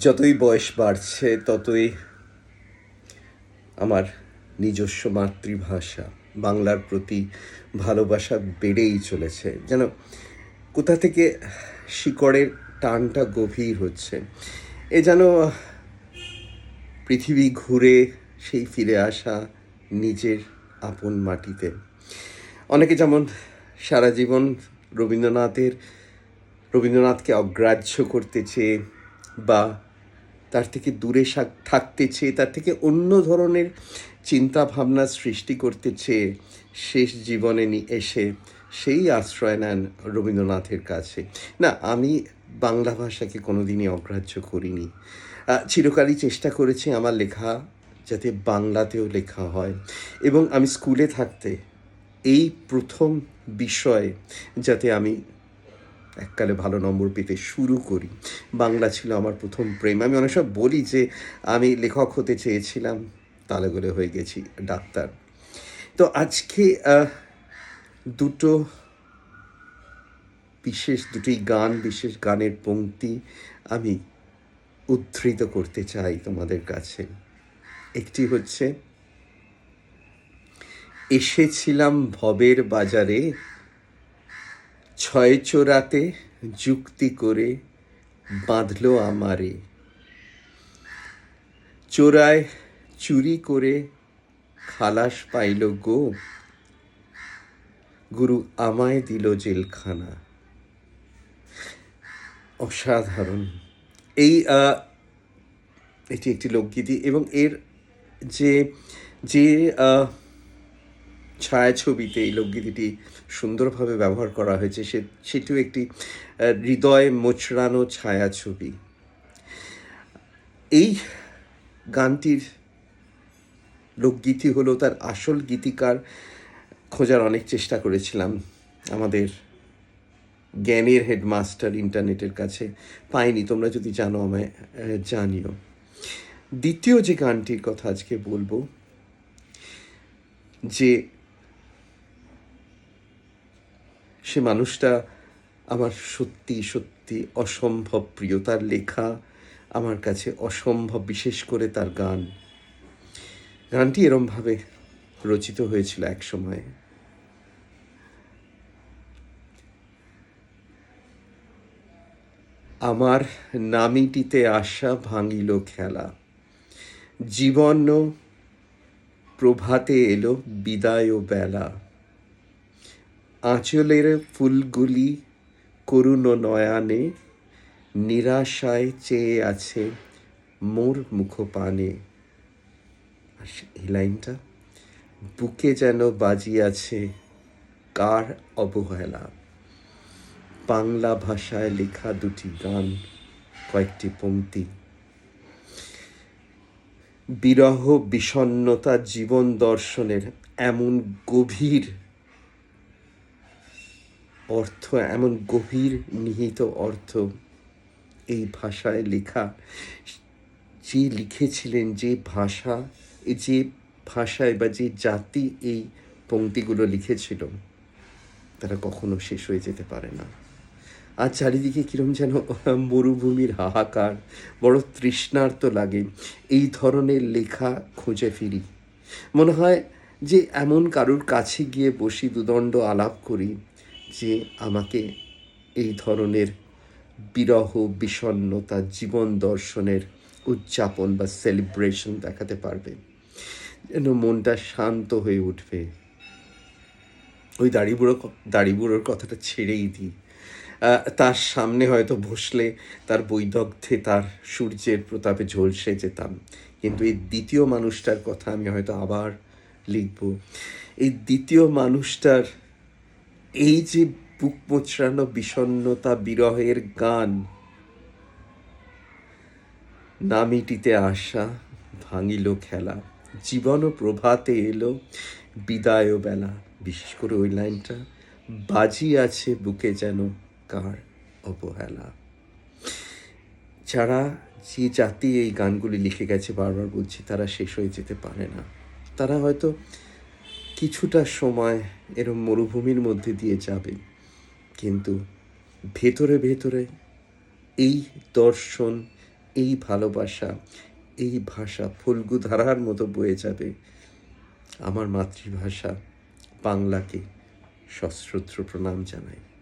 যতই বয়স বাড়ছে, ততই আমার নিজস্ব মাতৃভাষা, বাংলার প্রতি ভালোবাসা বেড়েই চলেছে। যেন কোথা থেকে শিকড়ের টানটা গভীর হচ্ছে, এ যেন পৃথিবী ঘুরে সেই ফিরে আসা নিজের আপন মাটিতে। অনেকে যেমন সারা জীবন রবীন্দ্রনাথের, রবীন্দ্রনাথকে অগ্রাহ্য করতে চেয়ে বা তার থেকে দূরে থাকতে চেয়ে, তার থেকে অন্য ধরনের চিন্তা ভাবনা সৃষ্টি করতে চেয়ে শেষ জীবনে এসে সেই আশ্রয় নেন রবীন্দ্রনাথের কাছে। না, আমি বাংলা ভাষাকে কোনোদিনই অগ্রাহ্য করিনি। চিরকালই চেষ্টা করেছি আমার লেখা যাতে বাংলাতেও লেখা হয় এবং আমি স্কুলে থাকতে এই প্রথম বিষয় যাতে আমি এককালে ভালো নম্বর পেতে শুরু করি। বাংলা ছিল আমার প্রথম প্রেম। আমি অনেক সময় বলি যে, আমি লেখক হতে চেয়েছিলাম, তালে গলে হয়ে গেছি, ডাক্তার। তো আজকে দুটো বিশেষ, দুটি গান, বিশেষ গানের পংক্তি আমি উদ্ধৃত করতে চাই তোমাদের কাছে। একটি হচ্ছে, এসেছিলাম ভবের বাজারে ছয় চোরাতে যুক্তি করে বাঁধলো আমারে। চোরায় চুরি করে খালাস পাইল গো। গুরু আমায় দিল জেলখানা। অসাধারণ। এই এটি একটি লোকগীতি এবং এর যে যে ছায়াছবিতে এই লোকগীতিটি সুন্দরভাবে ব্যবহার করা হয়েছে। সে, সেটিও একটি হৃদয় মোচড়ানো ছায়াছবি। এই গানটির লোকগীতি হলো তার আসল গীতিকার খোঁজার অনেক চেষ্টা করেছিলাম। আমাদের জ্ঞানের হেডমাস্টার ইন্টারনেটের কাছে পাইনি। তোমরা যদি জানো আমায় জানিও। দ্বিতীয় যে গানটির কথা আজকে বলব, যে সে মানুষটা আমার সত্যি সত্যি অসম্ভব প্রিয়। তার লেখা আমার কাছে অসম্ভব, বিশেষ করে তার গান। গানটি এরমভাবে রচিত হয়েছিল এক সময়। আমার নামিটিতে আসা ভাঙিল খেলা। জীবন প্রভাতে এলো বিদায় ও বেলা। আঁচলের ফুলগুলি করুণ নয়ানে, নিরাশায় চেয়ে আছে মোর মুখপানে। আর এই লাইনটা, বুকে যেন বাজিয়াছে কার অবহেলা। বাংলা ভাষায় লেখা দুটি গান, কয়েকটি পংক্তি বিরহ বিষণ্ণতা জীবন দর্শনের এমন গভীর অর্থ, এমন গভীর নিহিত অর্থ এই ভাষায় লেখা। যে লিখেছিলেন যে ভাষা, যে ভাষায় বা যে জাতি এই পংক্তিগুলো লিখেছিল, তারা কখনো শেষ হয়ে যেতে পারে না। আর চারিদিকে কিরম যেন মরুভূমির হাহাকার, বড় তৃষ্ণার্ত লাগে এই ধরনের লেখা খুঁজে ফিরি। মনে হয় যে এমন কারুর কাছে গিয়ে বসি দুদণ্ড আলাপ করি যে আমাকে এই ধরনের বিরহ, বিষণ্ণতা, জীবন দর্শনের উদযাপন বা সেলিব্রেশন দেখাতে পারবে। যেন মনটা শান্ত হয়ে উঠবে। ওই দাড়ি বুড়ো দাড়ি বুড়োর কথাটা ছেড়েই দিই। তার সামনে হয়তো বসলে তার বৈদগ্ধে তার সূর্যের প্রতাপে ঝলসে যেতাম। কিন্তু এই দ্বিতীয় মানুষটার কথা আমি হয়তো আবার লিখব। এই দ্বিতীয় মানুষটার এই যে বুক মোচড়ানো বিষণ্ণতা বিরহের গান, নামিটিতে আসা ভাঙিল খেলা, জীবন প্রভাতে এলো বিদায় বেলা। বিশেষ করে ওই লাইনটা, বাজি আছে বুকে যেন কার অবহেলা। যারা যে জাতি এই গানগুলি লিখে গেছে বারবার বলছি, তারা শেষ হয়ে যেতে পারে না। তারা হয়তো কিছুটা সময় এরম মরুভূমির মধ্যে দিয়ে যাবে কিন্তু ভেতরে ভেতরে এই দর্শন, এই ভালোবাসা, এই ভাষা ফুলগু ধারার মতো বয়ে যাবে। আমার মাতৃভাষা বাংলাকে সশ্রুত্র প্রণাম জানাই।